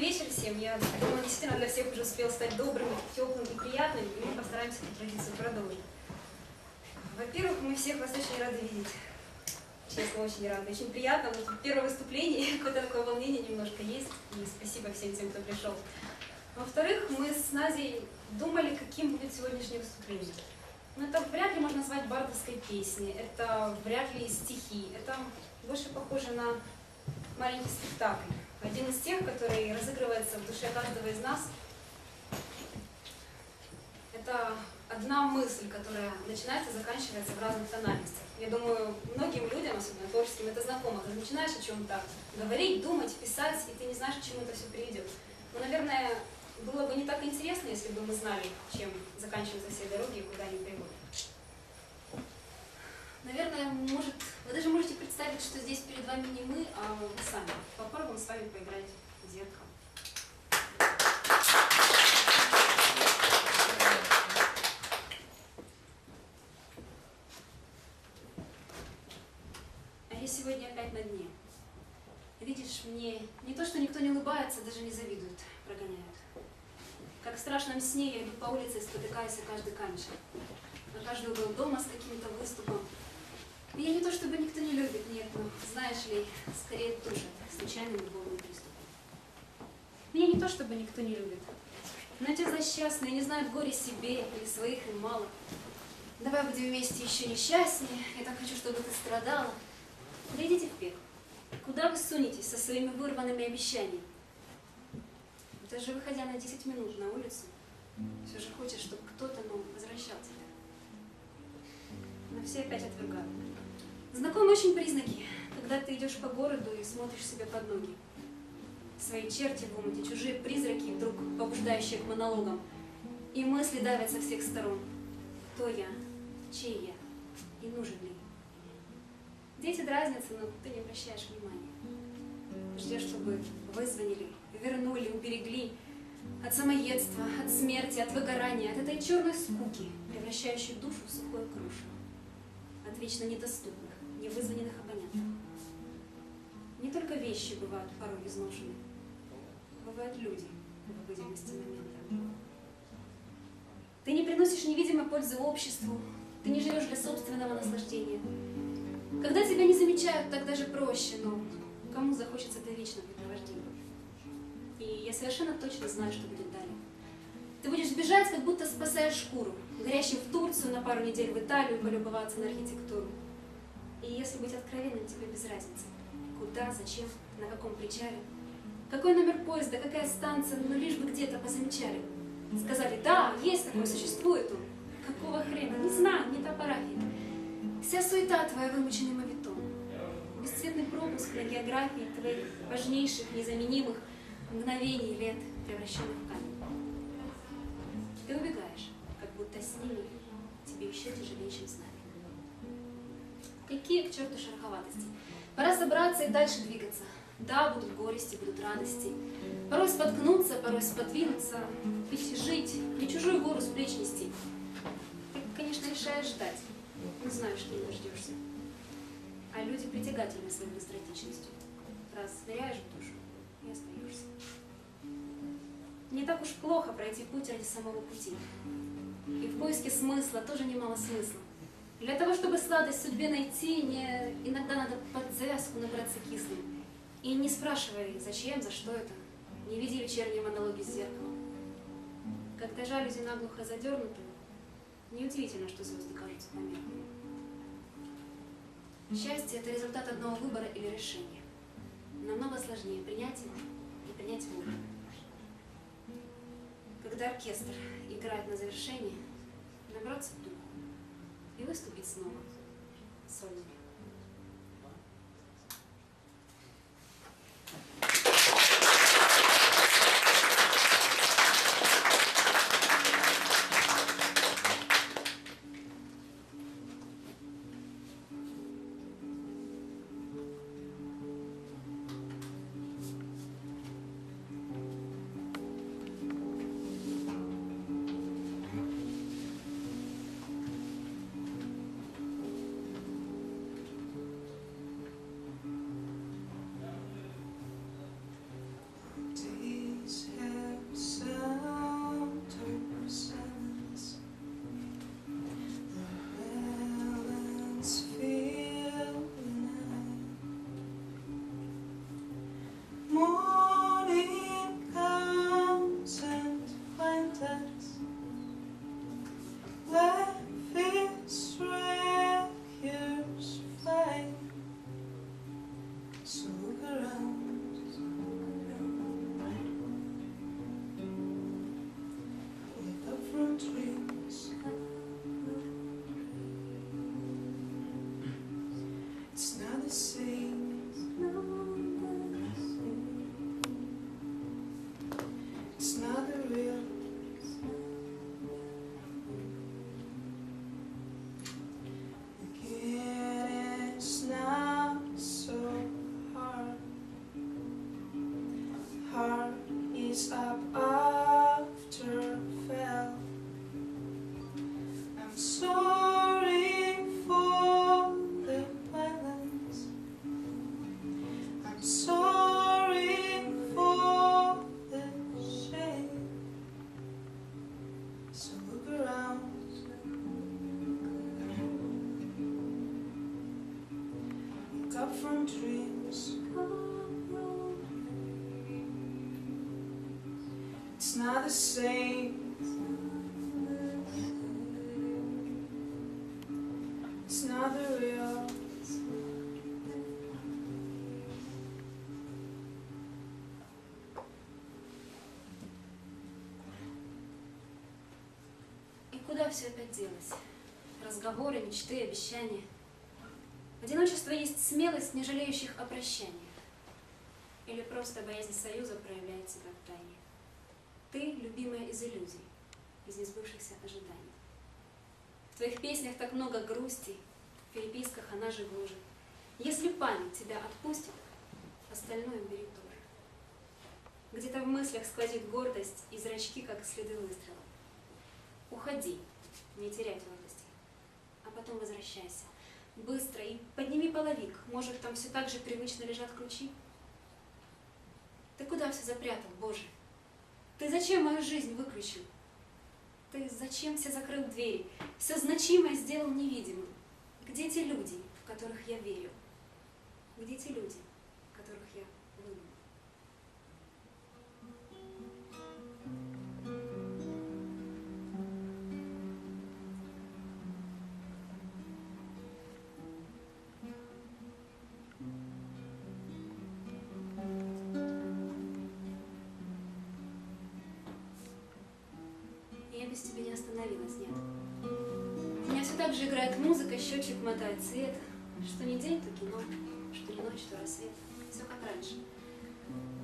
вечер всем. Я думаю, действительно для всех уже успел стать добрым, теплым и приятным, и мы постараемся эту традицию продолжить. Во-первых, мы всех вас очень рады видеть. Честно, очень рады. Очень приятно. Первое выступление, какое-то такое волнение немножко есть. И спасибо всем тем, кто пришел. Во-вторых, мы с Назей думали, каким будет сегодняшнее выступление. Но это вряд ли можно назвать бардовской песней, это вряд ли стихи, это больше похоже на маленький спектакль. Один из тех, который разыгрывается в душе каждого из нас. Это одна мысль, которая начинается и заканчивается в разных тональностях. Я думаю, многим людям, особенно творческим, это знакомо. Ты начинаешь о чем-то говорить, думать, писать, и ты не знаешь, к чему это все приведет. Но, наверное, было бы не так интересно, если бы мы знали, чем заканчиваются все дороги и куда они приводят. Наверное, может, вы даже можете представить, что здесь перед вами не мы, а вы сами. Попробуем с вами поиграть в зеркало. А я сегодня опять на дне. Видишь, мне не то, что никто не улыбается, даже не завидует, прогоняют. Как в страшном сне я иду по улице, спотыкаясь о каждый камешек. На каждый угол дома с каким-то выступом. Меня не то, чтобы никто не любит, нет, но, знаешь ли, скорее душат случайным любовным приступом. Меня не то, чтобы никто не любит. Но эти злосчастные не знают горе себе или своих им мало. Давай будем вместе еще несчастнее. Я так хочу, чтобы ты страдала. Да идите в пекло. Куда вы сунетесь со своими вырванными обещаниями? Даже выходя на 10 минут на улицу, все же хочешь, чтобы кто-то ну, возвращал тебя. Но все опять отвергают. Знакомы очень признаки, когда ты идешь по городу и смотришь себе под ноги. Свои черти в омуте, чужие призраки, вдруг побуждающие к монологам. И мысли давят со всех сторон. Кто я? Чей я? И нужен ли? Дети дразнятся, но ты не обращаешь внимания. Ждешь, чтобы вызвонили, вернули, уберегли от самоедства, от смерти, от выгорания, от этой черной скуки, превращающей душу в сухое крушево, от вечно недоступных, невызванных абонентов. Не только вещи бывают порой изношены, бывают люди в обыденности момента. Ты не приносишь невидимой пользы обществу, ты не живешь для собственного наслаждения. Когда тебя не замечают, так даже проще, но кому захочется до вечного препровождения? И я совершенно точно знаю, что будет далее. Ты будешь бежать, как будто спасая шкуру, горящим в Турцию, на пару недель в Италию, полюбоваться на архитектуру. И если быть откровенным, тебе без разницы. Куда, зачем, на каком причале. Какой номер поезда, какая станция, но лишь бы где-то позамечали. Сказали, да, есть такой, существует он. Какого хрена? Не знаю, не топографии. Вся суета твоя вымученный мавитон. Бесцветный пропуск на географии твоих важнейших, незаменимых мгновений лет, превращенных в камень. Ты убегаешь, будто с ними тебе еще тяжелее, чем с нами. Какие к черту шероховатости? Пора собраться и дальше двигаться. Да, будут горести, будут радости. Порой споткнуться, порой сподвинуться, жить, не чужую гору с плеч нести. Ты, конечно, решаешь ждать, но знаешь, что не дождешься. А люди притягательны своей быстротечностью. Раз ныряешь в душу, и остаешься. Не так уж плохо пройти путь ради самого пути. И в поиске смысла тоже немало смысла. Для того, чтобы сладость судьбе найти, не... иногда надо под завязку набраться кислым. И не спрашивай, зачем, за что это. Не види вечерние монологи с зеркалом. Когда жалюзи наглухо задернуты, неудивительно, что звезды кажутся помехами. Счастье – это результат одного выбора или решения. Намного сложнее принять его и принять выбор. Когда оркестр играет на завершение, набраться духу и выступить снова сольными. Все опять делось? Разговоры, мечты, обещания. Одиночество есть смелость, не жалеющих о прощании. Или просто боязнь союза проявляет себя в тайне. Ты – любимая из иллюзий, из несбывшихся ожиданий. В твоих песнях так много грусти, в переписках она же гложет. Если память тебя отпустит, остальное бери тоже. Где-то в мыслях сквозит гордость и зрачки, как следы выстрела. Уходи, не теряй твердости, а потом возвращайся. Быстро и подними половик, может, там все так же привычно лежат ключи? Ты куда все запрятал, Боже? Ты зачем мою жизнь выключил? Ты зачем все закрыл двери? Все значимое сделал невидимым. Где те люди, в которых я верю? Где те люди, которых я без тебя не остановилась, нет. У меня все так же играет музыка, счетчик мотает цвет. Что не день, то кино, что не ночь, то рассвет. Все как раньше.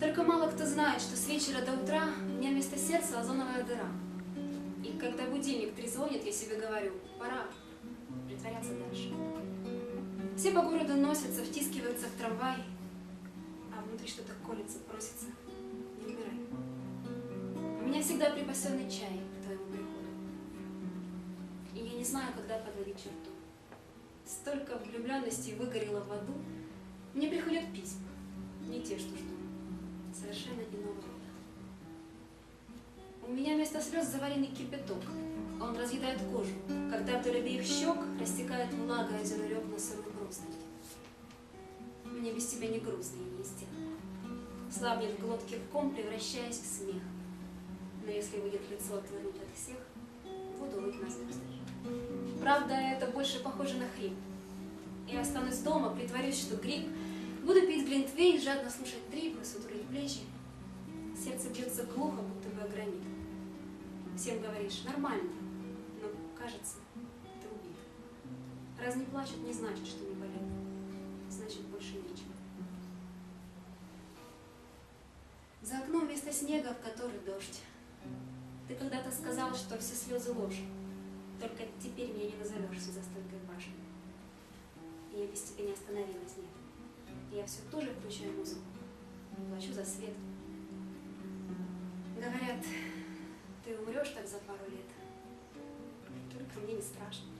Только мало кто знает, что с вечера до утра у меня вместо сердца озоновая дыра. И когда будильник трезвонит, я себе говорю, пора притворяться дальше. Все по городу носятся, втискиваются в трамвай, а внутри что-то колется, просится. Всегда припасенный чай к твоему приходу. И я не знаю, когда подводить черту. Столько влюбленности выгорело в аду. Мне приходят письма, не те, что жду. Совершенно иного рода. У меня вместо слез заваренный кипяток. Он разъедает кожу, когда вдоль обеих щек растекает влага из намек на сырую грустность. Мне без тебя не грустно и не. Слабнет в глотке ком, превращаясь в смех. Но если выйдет лицо отвернуть от всех, буду лыть на. Правда, это больше похоже на хрип. Я останусь дома, притворюсь, что грипп. Буду пить глинтвейн, жадно слушать трипы, сутулить плечи. Сердце бьется глухо, будто бы о гранит. Всем говоришь, нормально, но кажется, ты убит. Раз не плачут, не значит, что не болят. Значит, больше нечего. За окном вместо снега, в который дождь. Ты когда-то сказал, что все слезы ложь. Только теперь меня не назовешь за стойкой башни. И я без тебя не остановилась, нет. Я все тоже включаю музыку. Плачу за свет. Говорят, ты умрешь так за пару лет. Только мне не страшно.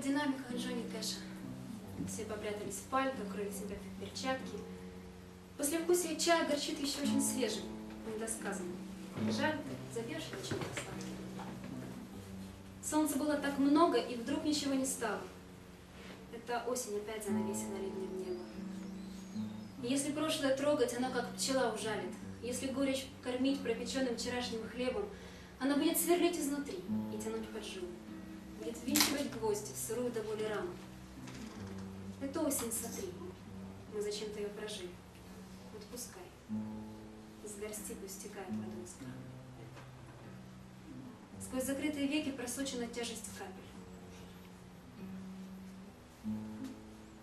В динамиках Джонни Кэша. Все попрятались в пальто, укрыли себя в перчатки. Послевкусие чая горчит еще очень свежим, недосказанным. Жаль, запьешь его чем-то сладким. Солнца было так много, и вдруг ничего не стало. Это осень опять занавесила ливнем небо. Если прошлое трогать, оно как пчела ужалит. Если горечь кормить пропеченным вчерашним хлебом, оно будет сверлить изнутри и тянуть под жилу. Будет ввинчивать гвозди в сырую до боли. Это осень, смотри. Мы зачем-то ее прожили. Отпускай. С горсти пусть стекает водой из крана. Сквозь закрытые веки просочена тяжесть капель.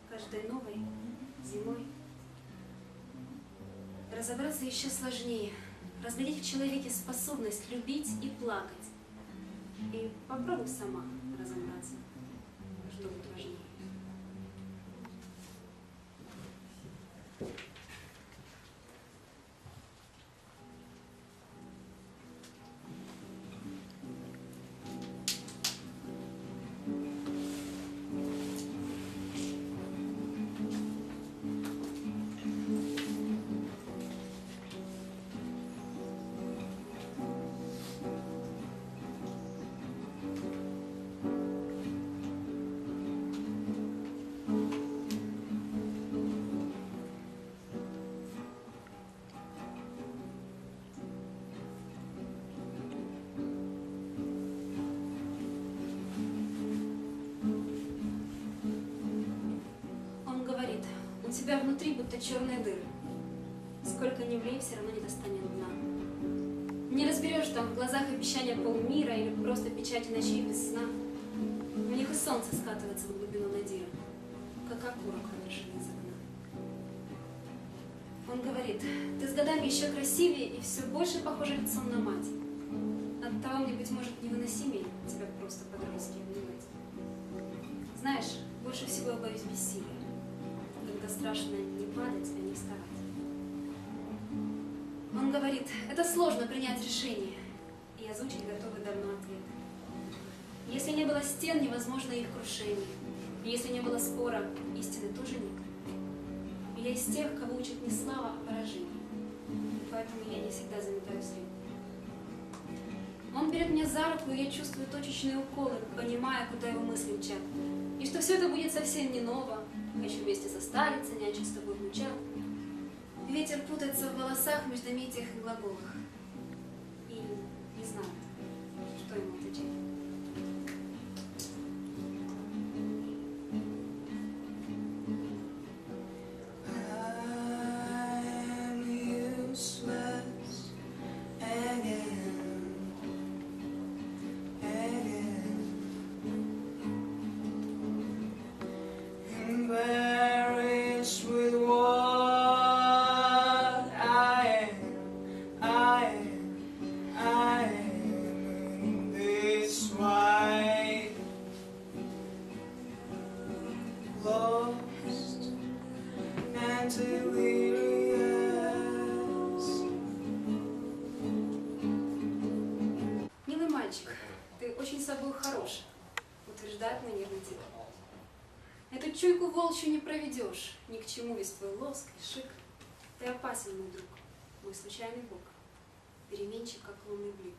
Каждой новой зимой разобраться еще сложнее. Разглядеть в человеке способность любить и плакать. И попробуй сама тебя внутри будто черные дыры. Сколько ни влей, все равно не достанет дна. Не разберешь там в глазах обещания полмира или просто печати ночей без сна. В них и солнце скатывается в глубину надира, как окурок вершине из окна. Он говорит, ты с годами еще красивее и все больше похожа лицом на мать. От того мне, быть может, невыносимее тебя просто по-дружески обнимать. Знаешь, больше всего я боюсь бессилия, когда страшно не падать, а не вставать. Он говорит, это сложно принять решение, и озвучить готовы давно ответ. Если не было стен, невозможно их крушение. Если не было спора, истины тоже нет. Я из тех, кого учат не слава, а поражение. Поэтому я не всегда заметаю след. Он берет меня за руку, и я чувствую точечные уколы, понимая, куда его мысли учат. И что все это будет совсем не ново. Хочу вместе состариться, нянчить с тобой внучат. Ветер путается в волосах, междометиях и глаголах. Очень собой хорош, утверждает мой нервный тип. Эту чуйку волчью не проведешь, ни к чему весь твой лоск и шик. Ты опасен, мой друг, мой случайный бог, переменчив, как лунный блик.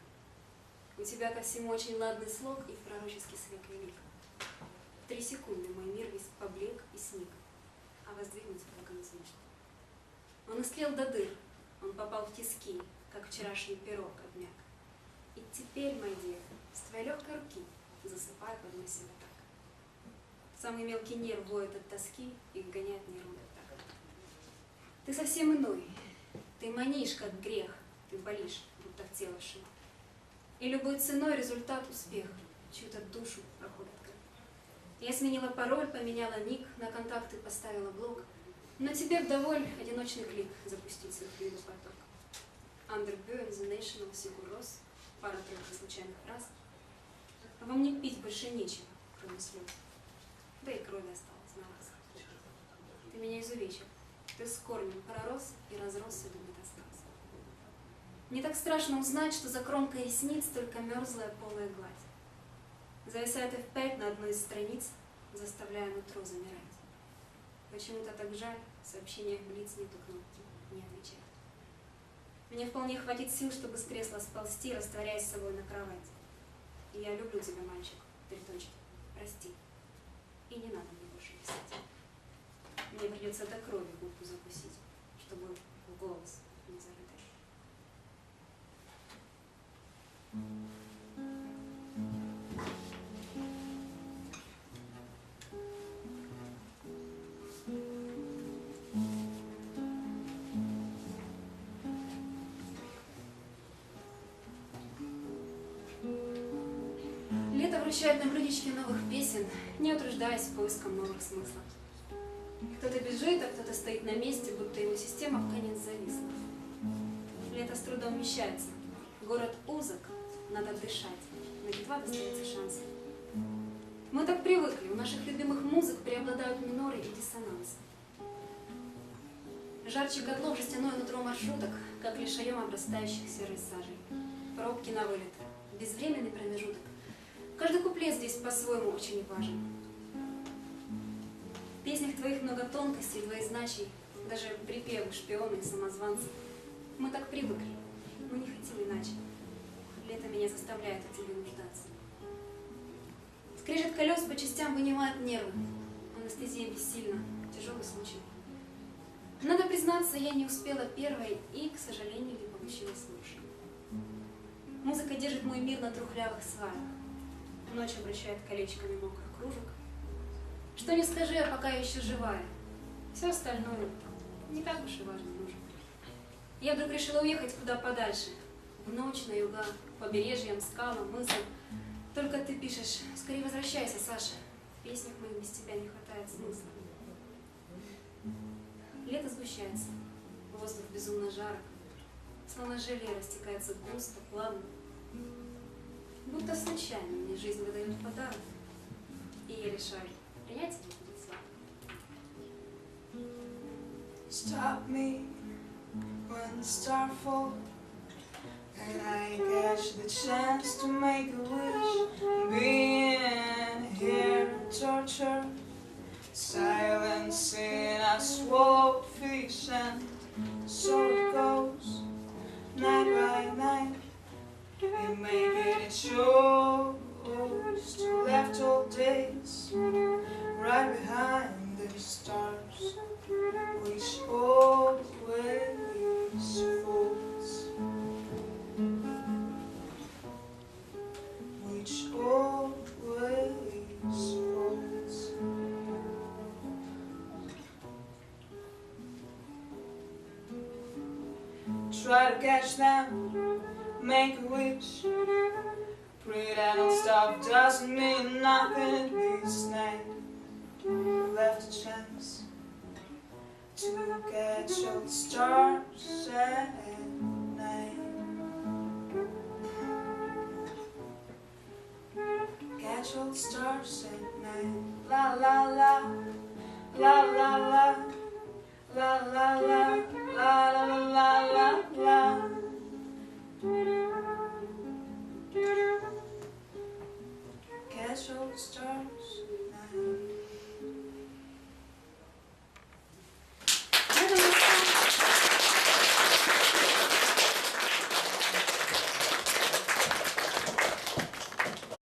У тебя ко всему очень ладный слог и пророческий свет велик. В три секунды мой мир весь поблек и сник, а воздвигнуть только не смешно. Он истлел до дыр, он попал в тиски, как вчерашний пирог обмяк. И теперь, мой дед, с твоей легкой руки засыпай под себя так. Самый мелкий нерв воет от тоски и гоняет нервы так. Ты совсем иной, ты манишь, как грех, ты болишь, будто в тело вшит. И любой ценой результат успех, чью-то душу проходит. Я сменила пароль, поменяла ник, на контакты поставила блок, но тебе вдоволь одиночный клик запустить с их виду поток. Underbue, The National, Сигур Рос, пара-тройка случайных фраз. Вам не пить больше нечего, кроме слез. Да и крови осталось на вас. Ты меня изувечил. Ты с корнем пророс и разросся до метастаз. Мне так страшно узнать, что за кромкой ресниц только мерзлая полая гладь. Зависает F5 на одной из страниц, заставляя нутро замирать. Почему-то так жаль, сообщениях Блиц нету кнопки «Не отвечать». Мне вполне хватит сил, чтобы с кресла сползти, растворяясь с собой на кровать. Я люблю тебя, мальчик. Три точки. Прости. И не надо мне больше писать. Мне придется до крови губку закусить, чтобы в голос не зарыдать. Лето вручает нам блюдечки новых песен, не утруждаясь поиском новых смыслов. Кто-то бежит, а кто-то стоит на месте, будто его система в конец зависла. Лето с трудом вмещается. Город узок, надо дышать, но едва достается шанс. Мы так привыкли, у наших любимых музык преобладают миноры и диссонансы. Жарче котлов жестяное нутро маршруток, как лишаем обрастающих серой сажей. Пробки на вылет, безвременный промежуток. Каждый куплет здесь по-своему очень важен. В песнях твоих много тонкостей, двоезначий, даже припевы, шпионы самозванцы. Мы так привыкли, мы не хотим иначе. Лето меня заставляет о тебе нуждаться. Скрежет колес по частям вынимает нервы. Анестезия бессильна, тяжелый случай. Надо признаться, я не успела первой и, к сожалению, не получилось лучше. Музыка держит мой мир на трухлявых сваях. Ночь обращает колечками мокрых кружек. Что не скажи, я пока еще живая. Все остальное не так уж и важно нужно. Я вдруг решила уехать куда подальше. В ночь, на юга, побережьям, скалам, мыслям. Только ты пишешь, скорее возвращайся, Саша. В песнях моих без тебя не хватает смысла. Лето сгущается, воздух безумно жарок. Словно желе растекается густо, плавно. Будто случайно мне жизнь выдает подарок. И я решаю, принять или будет сладко. Stop me when the star falls and I catch the chance to make a wish. Being here torture, silencing a swallowed fish, and so it goes show. To catch all stars at night. Catch all stars at night. La la la. La la la. La la la. La la la la la la. Catch all the stars